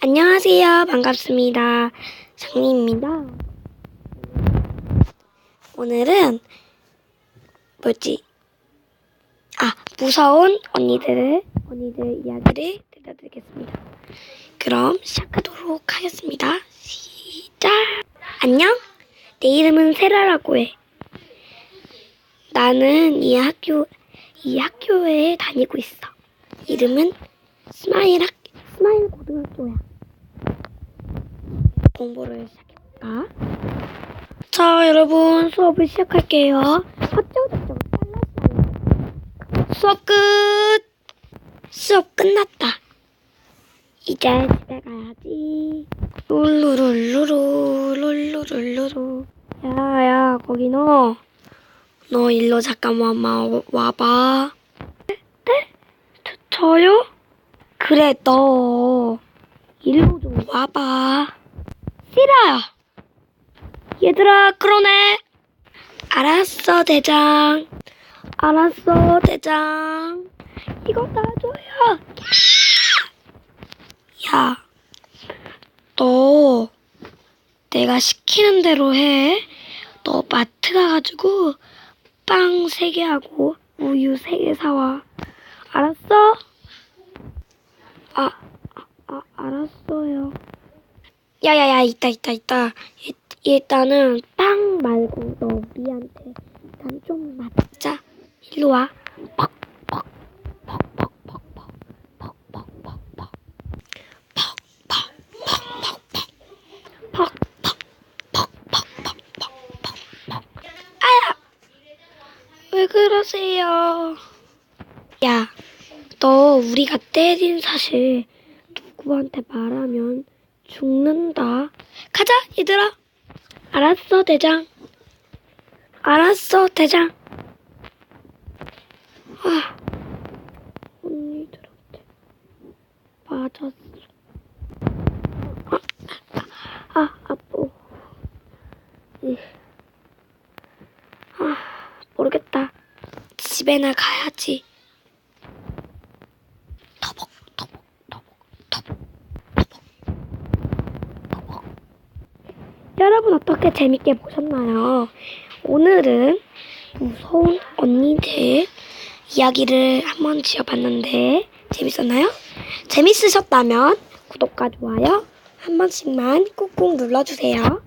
안녕하세요. 반갑습니다. 장미입니다. 오늘은 뭐지? 아, 무서운 언니들의 언니들 이야기를 들려드리겠습니다. 그럼 시작하도록 하겠습니다. 시작. 안녕. 내 이름은 세라라고 해. 나는 이 학교 이 학교에 다니고 있어. 이름은 스마일 학 스마일 고등학교야. 공부를 시작해볼까? 자, 여러분 수업을 시작할게요. 어쩌고저쩌고 잘랐어요. 수업 끝. 수업 끝났다. 이제 집에 가야지. 룰루룰루루 룰루룰루루. 야 야 거기 너. 너 일로 잠깐만 와, 와봐. 네? 저, 저요? 그래 너 일로 좀 와봐. 싫어요. 얘들아 그러네. 알았어 대장. 알았어 대장. 이거 놔줘요. 야, 너 내가 시키는 대로 해. 너 마트 가가지고 빵 세 개 하고 우유 세 개 사와. 알았어? 아, 아, 아, 알았어요. 야야야, 있다, 있다. 일- 일단은 빵 말고 너 우리한테 일단 좀 맞자. 일로 와. 퍽, 퍽, 퍽, 퍽, 퍽, 퍽, 퍽, 퍽, 퍽, 퍽. 퍽, 퍽, 퍽, 퍽, 퍽. 퍽, 퍽, 퍽, 퍽, 퍽, 퍽, 퍽, 퍽. 아야! 왜 그러세요? 야, 너 우리가 때린 사실 누구한테 말하면 죽는다. 가자, 얘들아. 알았어, 대장. 알았어, 대장. 아, 언니들한테 맞았어. 아, 아, 아, 아프. 이. 아, 모르겠다. 집에나 가야지. 여러분 어떻게 재밌게 보셨나요? 오늘은 무서운 언니들 이야기를 한번 지어봤는데 재밌었나요? 재밌으셨다면 구독과 좋아요 한 번씩만 꾹꾹 눌러주세요.